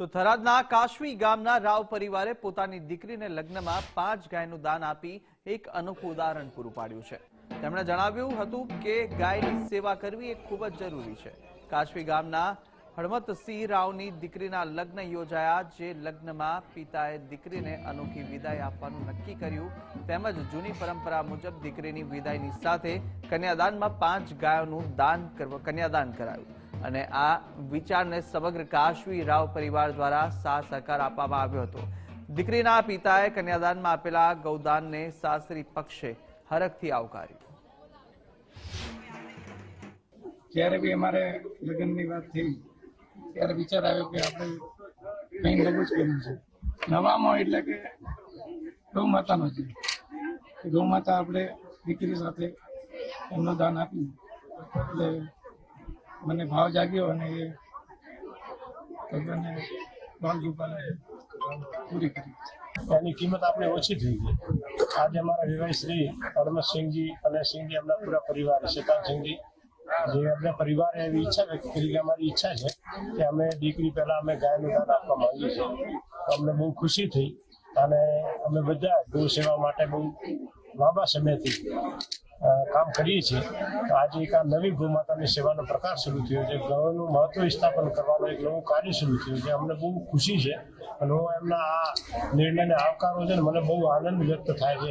તો થરાદના કાશવી ગામના રાવ પરિવારે પોતાની દીકરીને લગ્નમાં પાંચ ગાયનું દાન આપી એક અનોખું ઉદાહરણ પૂરું પાડ્યું છે. તેમણે જણાવ્યું હતું કે ગાયની સેવા કરવી એ ખૂબ જ જરૂરી છે. કાશવી ગામના હળમતસિંહ રાવની દીકરીના લગ્ન યોજાયા, જે લગ્નમાં પિતાએ દીકરીને અનોખી વિદાય આપવાનું નક્કી કર્યું. તેમજ જૂની પરંપરા મુજબ દીકરીની વિદાયની સાથે કન્યાદાનમાં પાંચ ગાયોનું દાન કન્યાદાન કરાયું. અને આ વિચારને સમગ્ર કાશ્વી રાવ પરિવાર દ્વારા સાથ સહકાર આપવામાં આવ્યો હતો. દીકરીના પિતાએ કન્યાદાનમાં આપેલા ગૌદાનને સાસરી પક્ષે હરખથી આવકાર્યું. જ્યારે બી અમારે લગ્નની વાત થઈ ત્યારે વિચાર આવ્યો કે આપણે કંઈ નવું જ કર્યું છે. નવામાં એટલે કે ગૌ માતાનો છે. ગૌ માતા આપણે દીકરી સાથે એમનું દાન આપ્યું. એટલે મને ભાવ જાગ્યો અને એ ભગવાનને બાળજી પાલે પૂરી કરી. એની કિંમત આપણે ઓછી થઈ ગઈ. આજે અમારા વિવાહ શ્રી હરમતસિંહજી અને સિંહજી એમના પૂરા પરિવાર શેતાનસિંહજી જે એમના પરિવારે એવી ઈચ્છા વ્યક્ત કરી કે અમારી ઈચ્છા છે કે અમે દીકરી પહેલા અમે ગાયનું દાન આપવા માંગીએ છીએ. અમને બહુ ખુશી થઈ અને અમે બધા ગૌ સેવા માટે બહુ લાંબા સમયથી કામ કરીએ છીએ. તો આજે એક આ નવી ગૌમાતાની સેવાનો પ્રકાર શરૂ થયો છે. ગૌનું મહત્વ સ્થાપન કરવાનું એક નવું કાર્ય શરૂ થયું છે. અમને બહુ ખુશી છે અને હું એમના આ નિર્ણયને આવકારો છે ને મને બહુ આનંદ વ્યક્ત થાય છે.